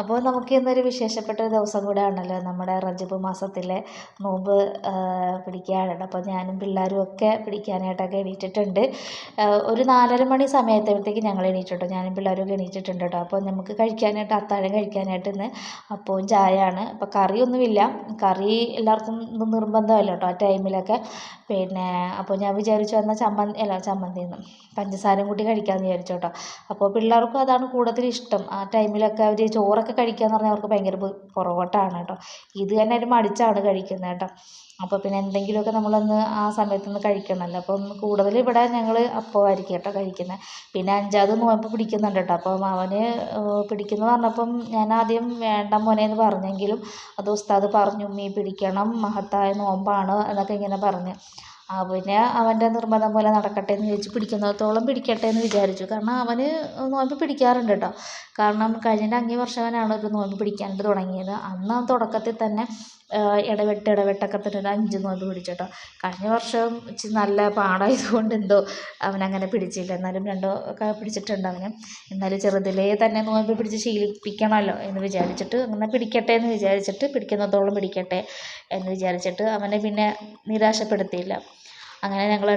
അപ്പോൾ നമുക്ക് ഇന്നൊരു വിശേഷപ്പെട്ട ഒരു ദിവസം കൂടെ ആണല്ലോ നമ്മുടെ റജബ് മാസത്തിലെ നോമ്പ് പിടിക്കാനുണ്ട് അപ്പോൾ ഞാനും പിള്ളേരും ഒക്കെ പിടിക്കാനായിട്ടൊക്കെ എണീറ്റിട്ടുണ്ട്. ഒരു നാലര മണി സമയത്തേക്ക് ഞങ്ങൾ എണീറ്റിട്ടോ. ഞാനും പിള്ളേരും ഒക്കെ എണീറ്റിട്ടുണ്ട് കേട്ടോ. അപ്പോൾ നമുക്ക് കഴിക്കാനായിട്ട് അത്താഴം കഴിക്കാനായിട്ട് ഇന്ന് അപ്പവും ചായയാണ്. അപ്പോൾ കറിയൊന്നുമില്ല. കറി എല്ലാവർക്കും നിർബന്ധമല്ല കേട്ടോ ആ ടൈമിലൊക്കെ. പിന്നെ അപ്പോൾ ഞാൻ വിചാരിച്ചു എന്നാൽ ചമ്മന്തി അല്ല ചമ്മന്തി നിന്നും പഞ്ചസാരയും കൂട്ടി കഴിക്കാമെന്ന് വിചാരിച്ചു കേട്ടോ. അപ്പോൾ പിള്ളേർക്കും അതാണ് കൂടുതൽ ഇഷ്ടം. ആ ടൈമിലൊക്കെ അവർ ചോറൊക്കെ കഴിക്കുക എന്ന് പറഞ്ഞാൽ അവർക്ക് ഭയങ്കര പുറകോട്ടാണ് കേട്ടോ. ഇത് തന്നെ അവർ മടിച്ചാണ് കഴിക്കുന്നത് കേട്ടോ. അപ്പോൾ പിന്നെ എന്തെങ്കിലുമൊക്കെ നമ്മളൊന്ന് ആ സമയത്തൊന്ന് കഴിക്കണമല്ലോ അപ്പം കൂടുതൽ ഇവിടെ ഞങ്ങൾ അപ്പമായിരിക്കും കേട്ടോ കഴിക്കുന്നത് പിന്നെ അഞ്ചാമത് നോയമ്പ് പിടിക്കുന്നുണ്ട് കേട്ടോ. അപ്പം അവന് പിടിക്കുന്നു പറഞ്ഞപ്പം ഞാൻ ആദ്യം വേണ്ട മോനെ എന്ന് പറഞ്ഞെങ്കിലും അത് ഉസ്താദ് പറഞ്ഞു ഉമ്മി പിടിക്കണം. മഹത്തായ നോമ്പാണ് എന്നൊക്കെ ഇങ്ങനെ പറഞ്ഞ്. പിന്നെ അവന്റെ നിർബന്ധം പോലെ നടക്കട്ടെ എന്ന് വിചാരിച്ച് പിടിക്കുന്നിടത്തോളം പിടിക്കട്ടെ എന്ന് വിചാരിച്ചു. കാരണം അവന് നോയമ്പ് പിടിക്കാറുണ്ട് കേട്ടോ കാരണം കഴിഞ്ഞ അങ്ങേ വർഷവനാണ് ഒരു നോയമ്പ് പിടിക്കാനായിട്ട് തുടങ്ങിയത്. അന്ന് തുടക്കത്തിൽ തന്നെ ഇടവെട്ട് ഇടവിട്ടൊക്കെ തന്നെ അഞ്ച് നോമ്പ് പിടിച്ചു കഴിഞ്ഞ വർഷം നല്ല നല്ല പാടായതുകൊണ്ട് എന്തോ അവനങ്ങനെ പിടിച്ചില്ല. എന്നാലും രണ്ടോ ഒക്കെ പിടിച്ചിട്ടുണ്ട് അവന്. എന്നാലും ചെറുതിലേ തന്നെ നോമ്പ് പിടിച്ച് ശീലിപ്പിക്കണമല്ലോ എന്ന് വിചാരിച്ചിട്ട് അങ്ങനെ പിടിക്കട്ടെ എന്ന് വിചാരിച്ചിട്ട് പിടിക്കുന്നിടത്തോളം പിടിക്കട്ടെ എന്ന് വിചാരിച്ചിട്ട് അവനെ പിന്നെ നിരാശപ്പെടുത്തിയില്ല. അങ്ങനെ ഞങ്ങൾ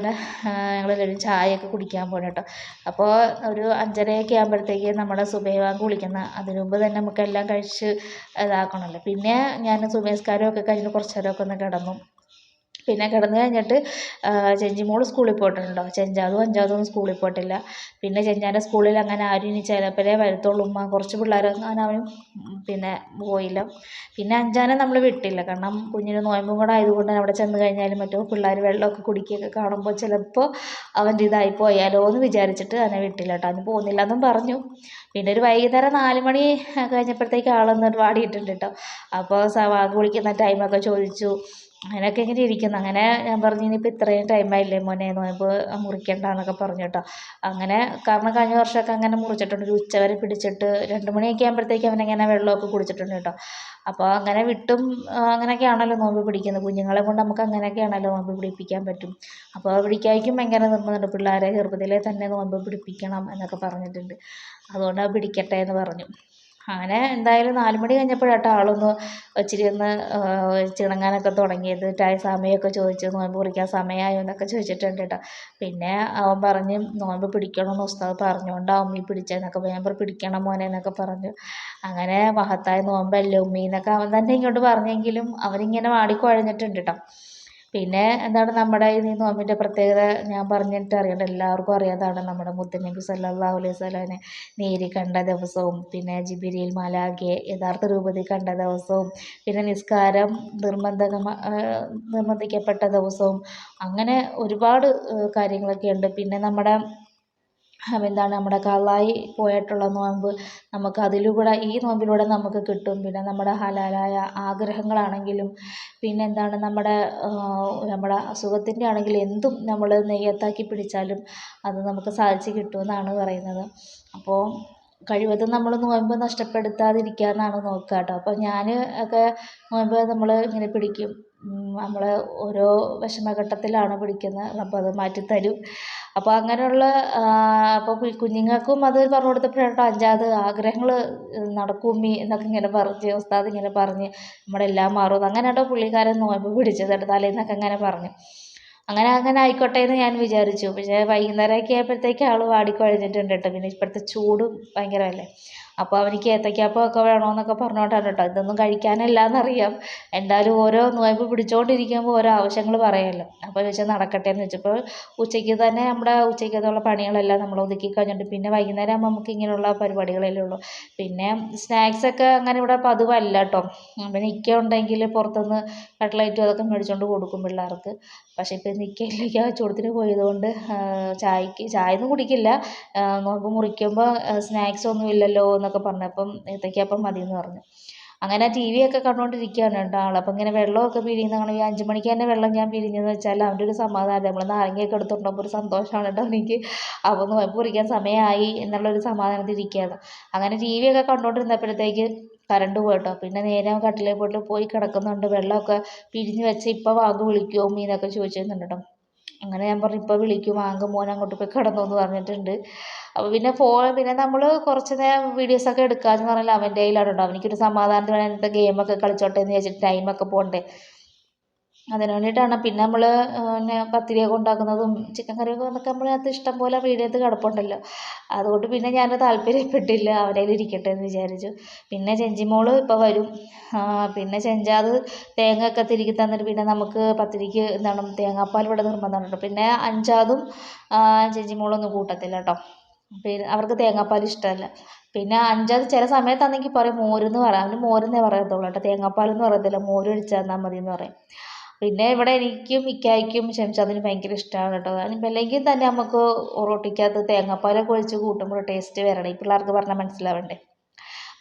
ഞങ്ങളെല്ലാവരും ചായയൊക്കെ കുടിക്കാൻ പോകണം കേട്ടോ അപ്പോൾ ഒരു അഞ്ചരയൊക്കെ ആകുമ്പോഴത്തേക്ക് നമ്മുടെ സുബൈവാങ്ക് വിളിക്കുന്ന അതിനു മുമ്പ് തന്നെ നമുക്കെല്ലാം കഴിച്ച് ഇതാക്കണമല്ലോ പിന്നെ ഞാൻ സുബഹി കഴിഞ്ഞ് കുറച്ച് നേരമൊക്കെ ഒന്ന് കിടന്നു. പിന്നെ കിടന്ന് കഴിഞ്ഞിട്ട് ചെഞ്ചിമോൾ സ്കൂളിൽ പോയിട്ടുണ്ടോ? ചെഞ്ചാതും അഞ്ചാതും സ്കൂളിൽ പോയിട്ടില്ല. പിന്നെ ചെഞ്ചാന്റെ സ്കൂളിൽ അങ്ങനെ ആരും ഇനി ചിലപ്പോഴേ വരത്തുള്ളൂ. ഉമ്മ കുറച്ച് പിള്ളേർ അങ്ങനെ അവനും പിന്നെ പോയില്ല. പിന്നെ അഞ്ചാനെ നമ്മൾ വിട്ടില്ല. കാരണം കുഞ്ഞിന് നോയമ്പും കൂടെ ആയതുകൊണ്ട് അവിടെ ചെന്ന് കഴിഞ്ഞാലും മറ്റോ പിള്ളേർ വെള്ളമൊക്കെ കുടിക്കുകയൊക്കെ കാണുമ്പോൾ ചിലപ്പോൾ അവന്റെ ഇതായി പോയാലോ എന്ന് വിചാരിച്ചിട്ട് അവനെ വിട്ടില്ല കേട്ടോ. അവന് പോകുന്നില്ല എന്നും പറഞ്ഞു. പിന്നെ ഒരു വൈകുന്നേരം നാല് മണി കഴിഞ്ഞപ്പോഴത്തേക്ക് ആളൊന്ന് പാടിയിട്ടുണ്ട് കേട്ടോ. അപ്പോൾ സവാഗ് വിളിക്കുന്ന ടൈമൊക്കെ ചോദിച്ചു. അങ്ങനെയൊക്കെ ഇങ്ങനെ ഇരിക്കുന്നു. അങ്ങനെ ഞാൻ പറഞ്ഞു ഇനിയിപ്പോൾ ഇത്രയും ടൈമായില്ലേ മോനെ നോയമ്പ് മുറിക്കണ്ട എന്നൊക്കെ പറഞ്ഞു കേട്ടോ അങ്ങനെ കാരണം കഴിഞ്ഞ വർഷമൊക്കെ അങ്ങനെ മുറിച്ചിട്ടുണ്ട്. ഒരു ഉച്ച വരെ പിടിച്ചിട്ട് രണ്ട് മണിയൊക്കെ ആകുമ്പോഴത്തേക്കും അവനിങ്ങനെ വെള്ളമൊക്കെ കുടിച്ചിട്ടുണ്ട് കേട്ടോ. അപ്പോൾ അങ്ങനെ വിട്ടും അങ്ങനെയൊക്കെയാണല്ലോ നോമ്പ് പിടിക്കുന്നത്. കുഞ്ഞുങ്ങളെ കൊണ്ട് നമുക്ക് അങ്ങനെയൊക്കെയാണല്ലോ നോമ്പ് പിടിപ്പിക്കാൻ പറ്റും. അപ്പോൾ പിടിക്കായിരിക്കും ഭയങ്കര നിർബന്ധമുണ്ട്. പിള്ളേരെ ചെറുപ്പത്തിലെ തന്നെ നോമ്പ് പിടിപ്പിക്കണം എന്നൊക്കെ പറഞ്ഞിട്ടുണ്ട്. അതുകൊണ്ട് അത് പിടിക്കട്ടെ എന്ന് പറഞ്ഞു. അങ്ങനെ എന്തായാലും നാല് മണി കഴിഞ്ഞപ്പോഴാട്ടോ ആളൊന്ന് ഇച്ചിരി ഒന്ന് ചിണങ്ങാനൊക്കെ തുടങ്ങിയത്. ടൈ സമയമൊക്കെ ചോദിച്ചു. നോയമ്പ് കുറിക്കാൻ സമയമായോ എന്നൊക്കെ ചോദിച്ചിട്ടുണ്ട് കേട്ടോ. പിന്നെ അവൻ പറഞ്ഞ് നോയമ്പ് പിടിക്കണമെന്ന് ഉസ്താദ് പറഞ്ഞുകൊണ്ടാണ് ഉമ്മി പിടിച്ചതെന്നൊക്കെ. പറഞ്ഞു പിടിക്കണം മോനെ എന്നൊക്കെ പറഞ്ഞു. അങ്ങനെ മഹത്തായ നോമ്പല്ലേ ഉമ്മി എന്നൊക്കെ അവൻ തന്നെ ഇങ്ങോട്ട് പറഞ്ഞെങ്കിലും അവനിങ്ങനെ വാടിക്കുഴഞ്ഞിട്ടുണ്ട് കേട്ടോ. പിന്നെ എന്താണ് നമ്മുടെ ഈ നോമ്പിന്റെ പ്രത്യേകത ഞാൻ പറഞ്ഞിട്ട് അറിയണ്ട. എല്ലാവർക്കും അറിയാതാണ് നമ്മുടെ മുത്തനബി സല്ലല്ലാഹു അലൈഹി വസല്ലമനെ നേരി കണ്ട ദിവസവും പിന്നെ ജിബിരിയിൽ മാലാഖിയെ യഥാർത്ഥ രൂപത്തിൽ കണ്ട ദിവസവും പിന്നെ നിസ്കാരം നിർബന്ധകമ നിർബന്ധിക്കപ്പെട്ട ദിവസവും അങ്ങനെ ഒരുപാട് കാര്യങ്ങളൊക്കെ ഉണ്ട്. പിന്നെ നമ്മുടെ എന്താണ് നമ്മുടെ കള്ളായി പോയിട്ടുള്ള നോമ്പ് നമുക്ക് അതിലൂടെ ഈ നോമ്പിലൂടെ നമുക്ക് കിട്ടും. പിന്നെ നമ്മുടെ ഹലാലായ ആഗ്രഹങ്ങളാണെങ്കിലും പിന്നെ എന്താണ് നമ്മുടെ നമ്മുടെ അസുഖത്തിന്റെ ആണെങ്കിലും എന്തും നമ്മൾ നെയ്യത്താക്കി പിടിച്ചാലും അത് നമുക്ക് സാധിച്ച് കിട്ടുമെന്നാണ് പറയുന്നത്. അപ്പോൾ കഴിവതും നമ്മൾ നോയമ്പ് നഷ്ടപ്പെടുത്താതിരിക്കുക എന്നാണ് നോക്കുക കേട്ടോ അപ്പോൾ ഞാൻ ഒക്കെ നോയമ്പ് നമ്മൾ ഇങ്ങനെ പിടിക്കും. നമ്മൾ ഓരോ വിഷമഘട്ടത്തിലാണ് പിടിക്കുന്നത്. അപ്പോൾ അത് മാറ്റിത്തരും അപ്പോൾ അങ്ങനെയുള്ള അപ്പോൾ കുഞ്ഞുങ്ങൾക്കും അത് പറഞ്ഞു കൊടുത്തപ്പോഴാണ് കേട്ടോ അഞ്ചാത് ആഗ്രഹങ്ങൾ നടക്കും. ഉമ്മി എന്നൊക്കെ ഇങ്ങനെ പറഞ്ഞ് ഉസ്താദ് ഇങ്ങനെ പറഞ്ഞ് നമ്മുടെ എല്ലാം മാറും. അങ്ങനെ കേട്ടോ പുള്ളിക്കാരൻ നോയമ്പ് പിടിച്ചത് തലേന്നൊക്കെ അങ്ങനെ പറഞ്ഞു. അങ്ങനെ അങ്ങനെ ആയിക്കോട്ടെ എന്ന് ഞാൻ വിചാരിച്ചു. പക്ഷേ വൈകുന്നേരമൊക്കെ ആയപ്പോഴത്തേക്ക് ആൾ വാടിക്കുഴഞ്ഞിട്ടുണ്ട് കേട്ടോ. പിന്നെ ഇപ്പോഴത്തെ ചൂടും ഭയങ്കരമല്ലേ. അപ്പോൾ അവനിക്ക് ഏത്തയ്ക്കാപ്പമൊക്കെ വേണമെന്നൊക്കെ പറഞ്ഞുകൊണ്ടാണ് കേട്ടോ. ഇതൊന്നും കഴിക്കാനല്ല എന്നറിയാം എന്തായാലും ഓരോ നോയമ്പ് പിടിച്ചുകൊണ്ടിരിക്കുമ്പോൾ ഓരോ ആവശ്യങ്ങൾ പറയുമല്ലോ അപ്പോൾ ചോദിച്ചാൽ നടക്കട്ടെ എന്ന് വെച്ചപ്പോൾ ഉച്ചയ്ക്ക് തന്നെ നമ്മുടെ ഉച്ചയ്ക്കത്തുള്ള പണികളെല്ലാം നമ്മൾ ഒതുക്കി കഴിഞ്ഞിട്ട് പിന്നെ വൈകുന്നേരം ആകുമ്പോൾ നമുക്ക് ഇങ്ങനെയുള്ള പരിപാടികളല്ലേ ഉള്ളൂ. പിന്നെ സ്നാക്സ് ഒക്കെ അങ്ങനെ ഇവിടെ പതിവല്ല കേട്ടോ. പിന്നെ ഇക്ക ഉണ്ടെങ്കിൽ പുറത്തുനിന്ന് കട്ട്ലൈറ്റും അതൊക്കെ മേടിച്ചുകൊണ്ട് കൊടുക്കും പിള്ളേർക്ക്. പക്ഷേ ഇല്ലെങ്കിൽ ആ ചൂടത്തിന് പോയതുകൊണ്ട് ചായക്ക് ചായയൊന്നും കുടിക്കില്ല. നോമ്പ് മുറിക്കുമ്പോൾ സ്നാക്സ് ഒന്നും ഇല്ലല്ലോ എന്നൊക്കെ പറഞ്ഞപ്പം ഏത്തയ്ക്കാപ്പം മതി എന്ന് പറഞ്ഞു. അങ്ങനെ ടി വി ഒക്കെ കണ്ടുകൊണ്ടിരിക്കുകയാണ് കേട്ടോ ആൾ അപ്പം ഇങ്ങനെ വെള്ളമൊക്കെ പിരിയുന്ന കാണും ഈ അഞ്ച് മണിക്ക് തന്നെ വെള്ളം ഞാൻ പിഴിഞ്ഞെന്ന് വെച്ചാൽ അവന്റെ ഒരു സമാധാനം. നമ്മൾ നാരങ്ങയൊക്കെ എടുത്തുണ്ടാകുമ്പോൾ ഒരു സന്തോഷമാണ് കേട്ടോ എനിക്ക്. അപ്പോൾ നോയമ്പ് കുറിക്കാൻ സമയമായി എന്നുള്ളൊരു സമാധാനത്തിൽ ഇരിക്കുകയാണ്. അങ്ങനെ ടി വി ഒക്കെ കണ്ടുകൊണ്ടിരുന്നപ്പോഴത്തേക്ക് കറണ്ട് പോയിട്ടോ. പിന്നെ നേരെ കട്ടിലേ പോയിട്ട് പോയി കിടക്കുന്നുണ്ട്. വെള്ളമൊക്കെ പിഴിഞ്ഞ് വെച്ച് ഇപ്പോൾ വാങ്ങി വിളിക്കുമോ മീനൊക്കെ ചോദിച്ചിരുന്നുണ്ട് കേട്ടോ. അങ്ങനെ ഞാൻ പറഞ്ഞു ഇപ്പോൾ വിളിക്കും വാങ്ങും മോൻ അങ്ങോട്ട് പോയി കിടന്നോ എന്ന് പറഞ്ഞിട്ടുണ്ട്. അപ്പോൾ പിന്നെ ഫോൺ പിന്നെ നമ്മൾ കുറച്ച് നേരം വീഡിയോസൊക്കെ എടുക്കാമെന്ന് പറഞ്ഞാൽ അവന്റെ കയ്യിലാണ് കേട്ടോ അവനിക്കൊരു സമാധാനത്തിന് വേണ്ടി ഗെയിമൊക്കെ കളിച്ചോട്ടെ എന്ന് വിചാരിച്ചിട്ട് ടൈമൊക്കെ പോകണ്ടേ അതിന് വേണ്ടിയിട്ടാണ്. പിന്നെ നമ്മൾ പിന്നെ പത്തിരിയൊക്കെ ഉണ്ടാക്കുന്നതും ചിക്കൻ കറിയൊക്കെ എന്നൊക്കെ നമ്മളതിനകത്ത് ഇഷ്ടം പോലെ വീഡിയോയിൽ കിടപ്പുണ്ടല്ലോ. അതുകൊണ്ട് പിന്നെ ഞാൻ താല്പര്യപ്പെട്ടില്ല. അവന്റെ ഇരിക്കട്ടെ എന്ന് വിചാരിച്ചു. പിന്നെ ചെഞ്ചിമോൾ ഇപ്പോൾ വരും. പിന്നെ ചെഞ്ചാത് തേങ്ങ ഒക്കെ തിരുകി തന്നിട്ട് പിന്നെ നമുക്ക് പത്തിരിക്ക് എന്താണ് തേങ്ങാപ്പാൽ ഇവിടെ നിർബന്ധമാണ് പിന്നെ അഞ്ചാതും ചെഞ്ചിമോളൊന്നും കൂട്ടത്തില്ല കേട്ടോ. പിന്നെ അവർക്ക് തേങ്ങാപ്പാൽ ഇഷ്ടമല്ല. പിന്നെ അഞ്ചാത് ചില സമയത്താണെങ്കിൽ പറയും മോരെന്ന് പറയാം. അവന് മോരെന്നേ പറയത്തുള്ളൂ കേട്ടോ. തേങ്ങാപ്പാലെന്ന് പറയത്തില്ല. മോര് ഒഴിച്ച് തന്നാൽ മതി എന്ന് പറയും. പിന്നെ ഇവിടെ എനിക്കും ഇക്കായ്ക്കും ഷംഷാദിനും ഭയങ്കര ഇഷ്ടമാണ് കേട്ടോ. അതിന് അല്ലെങ്കിൽ തന്നെ നമുക്ക് റൊട്ടിക്കകത്ത് തേങ്ങാപ്പാലൊക്കെ ഒഴിച്ച് കൂട്ടുമ്പോൾ ടേസ്റ്റ് വരണം. ഈ പിള്ളേർക്ക് പറഞ്ഞാൽ മനസ്സിലാവണ്ടേ?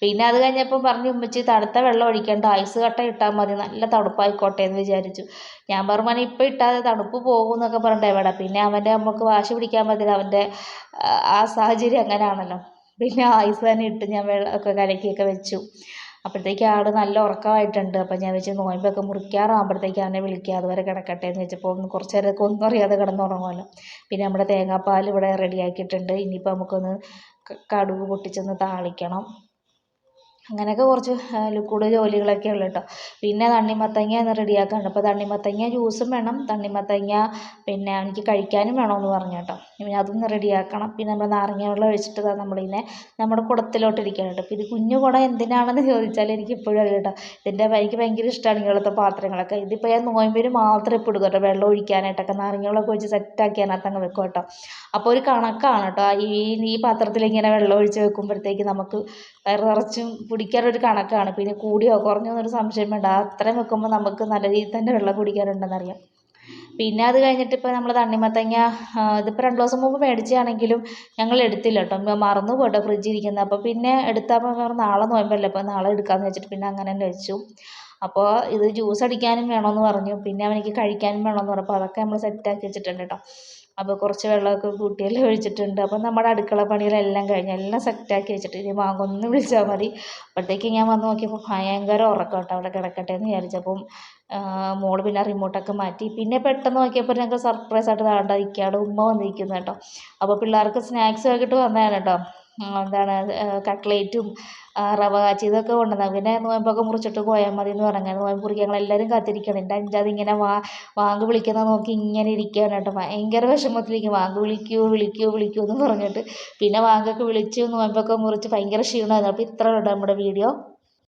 പിന്നെ അത് കഴിഞ്ഞപ്പോൾ പറഞ്ഞു ഉമ്മച്ചി തണുത്ത വെള്ളം ഒഴിക്കേണ്ട. ഐസ് കട്ട ഇട്ടാൽ മതി. നല്ല തണുപ്പായിക്കോട്ടെ എന്ന് വിചാരിച്ചു. ഞാൻ പറഞ്ഞു ഇപ്പം ഇട്ടാതെ തണുപ്പ് പോകും എന്നൊക്കെ പറഞ്ഞിട്ട് എവിടെ? പിന്നെ അവന്റെ നമുക്ക് വാശി പിടിക്കാൻ പറ്റില്ല. അവന്റെ ആ സാഹചര്യം അങ്ങനെയാണല്ലോ പിന്നെ ഐസ് തന്നെ ഇട്ട് ഞാൻ വെള്ളമൊക്കെ കലക്കിയൊക്കെ വെച്ചു. അപ്പോഴത്തേക്ക് ആട് നല്ല ഉറക്കമായിട്ടുണ്ട്. അപ്പം ഞാൻ വെച്ച് നോയമ്പൊക്കെ മുറിക്കാറാകുമ്പോഴത്തേക്ക് അവനെ വിളിക്കുക അതുവരെ കിടക്കട്ടെ എന്ന് വെച്ചപ്പോൾ ഒന്ന് കുറച്ച് നേരമൊക്കെ ഒന്നും അറിയാതെ കിടന്നുറങ്ങുമല്ലോ പിന്നെ നമ്മുടെ തേങ്ങാപ്പാൽ ഇവിടെ റെഡിയാക്കിയിട്ടുണ്ട് ഇനിയിപ്പോൾ നമുക്കൊന്ന് കടുക് പൊട്ടിച്ചൊന്ന് താളിക്കണം. അങ്ങനെയൊക്കെ കുറച്ച് ലുക്കൂട് ജോലികളൊക്കെ ഉള്ളു കേട്ടോ. പിന്നെ തണ്ണിമത്തങ്ങ ഒന്ന് റെഡിയാക്കാനുണ്ട് അപ്പോൾ തണ്ണിമത്തങ്ങ ജ്യൂസും വേണം. തണ്ണിമത്തങ്ങ പിന്നെ എനിക്ക് കഴിക്കാനും വേണമെന്ന് പറഞ്ഞു കേട്ടോ. പിന്നെ അതൊന്ന് റെഡിയാക്കണം പിന്നെ നമ്മൾ നാരങ്ങ വെള്ളം ഒഴിച്ചിട്ട് നമ്മളിതിനെ നമ്മുടെ കുടത്തിലോട്ട് ഇരിക്കണം കേട്ടോ. ഇത് കുഞ്ഞു കുടം എന്തിനാണെന്ന് ചോദിച്ചാൽ എനിക്ക് ഇപ്പോഴും അറിയാം കേട്ടോ. ഇതിന്റെ എനിക്ക് ഭയങ്കര ഇഷ്ടമാണ് ഇങ്ങനത്തെ പാത്രങ്ങളൊക്കെ. ഇതിപ്പോൾ ഞാൻ നോയമ്പിന് മാത്രമേ ഇപ്പോൾ കേട്ടോ. വെള്ളം ഒഴിക്കാനായിട്ടൊക്കെ നാരങ്ങ വെള്ളമൊക്കെ ഒഴിച്ച് സെറ്റാക്കി അതിനകത്ത് അങ്ങ് വെക്കും കേട്ടോ. അപ്പോൾ ഒരു കണക്കാണ് കേട്ടോ. ഈ ഈ പാത്രത്തിൽ ഇങ്ങനെ വെള്ളം ഒഴിച്ച് വെക്കുമ്പോഴത്തേക്ക് നമുക്ക് വയറ് നിറച്ചും കുടിക്കാനൊരു കണക്കാണ്. പിന്നെ കൂടിയോ കുറഞ്ഞോ എന്നൊരു സംശയം വേണ്ട. അത്രയും വെക്കുമ്പോൾ നമുക്ക് നല്ല രീതിയിൽ തന്നെ വെള്ളം കുടിക്കാനുണ്ടെന്നറിയാം. പിന്നെ അത് കഴിഞ്ഞിട്ട് ഇപ്പോൾ നമ്മൾ തണ്ണിമത്തങ്ങ ഇതിപ്പോൾ രണ്ട് ദിവസം മുമ്പ് മേടിച്ചതാണെങ്കിലും ഞങ്ങൾ എടുത്തില്ല കേട്ടോ. മറന്നു പോട്ടോ ഫ്രിഡ്ജിൽ ഇരിക്കുന്നത്. അപ്പോൾ പിന്നെ എടുത്താൽ നാളെ നോയമ്പല്ലേ. അപ്പോൾ നാളെ എടുക്കാമെന്ന് വെച്ചിട്ട് പിന്നെ അങ്ങനെ തന്നെ വെച്ചു. അപ്പോൾ ഇത് ജ്യൂസ് അടിക്കാനും വേണമെന്ന് പറഞ്ഞു. പിന്നെ അവനിക്ക് കഴിക്കാനും വേണമെന്ന് പറഞ്ഞു. അപ്പോൾ അതൊക്കെ നമ്മൾ സെറ്റാക്കി വെച്ചിട്ടുണ്ട് കേട്ടോ. അപ്പോൾ കുറച്ച് വെള്ളമൊക്കെ കൂട്ടിയെല്ലാം ഒഴിച്ചിട്ടുണ്ട്. അപ്പോൾ നമ്മുടെ അടുക്കള പണികളെല്ലാം കഴിഞ്ഞു എല്ലാം സെറ്റാക്കി വെച്ചിട്ട് ഇനി മാങ്ങൊന്ന് വിളിച്ചാൽ മതി. അപ്പോഴത്തേക്ക് ഞാൻ വന്ന് നോക്കിയപ്പോൾ ഭയങ്കര ഉറക്കം കേട്ടോ അവിടെ കിടക്കട്ടെ എന്ന് വിചാരിച്ചപ്പം മോൾ പിന്നെ റിമോട്ടൊക്കെ മാറ്റി. പിന്നെ പെട്ടെന്ന് നോക്കിയപ്പോൾ ഞങ്ങൾക്ക് സർപ്രൈസ് ആയിട്ട് താണ്ട ഇക്കയുടെ ഉമ്മ വന്നിരിക്കുന്നു കേട്ടോ. അപ്പോൾ പിള്ളേർക്ക് സ്നാക്സ് ആക്കിയിട്ട് വന്നതാണ് കേട്ടോ. എന്താണ് കട്ട്ലേറ്റും റവ കാച്ചിയതൊക്കെ കൊണ്ടുവന്നു. പിന്നെ നോയമ്പൊക്കെ മുറിച്ചിട്ട് പോയാൽ മതി എന്ന് പറഞ്ഞു നോയമ്പ് മുറിക്കാൻ ഞങ്ങളെല്ലാവരും കാത്തിരിക്കുകയാണ് എന്റെ അഞ്ചാത് ഇങ്ങനെ വാ വാങ്ക് വിളിക്കുന്നത് നോക്കി ഇങ്ങനെ ഇരിക്കുകയാണ് കേട്ടോ. ഭയങ്കര വിഷമത്തിലിരിക്കും വാങ്ക് വിളിക്കൂ വിളിക്കൂ വിളിക്കൂ എന്ന് പറഞ്ഞിട്ട്. പിന്നെ വാങ്കൊക്കെ വിളിച്ച് നോയമ്പൊക്കെ മുറിച്ച് ഭയങ്കര ക്ഷീണമായിരുന്നു. അപ്പോൾ ഇത്രയേ ഉള്ളൂ നമ്മുടെ വീഡിയോ.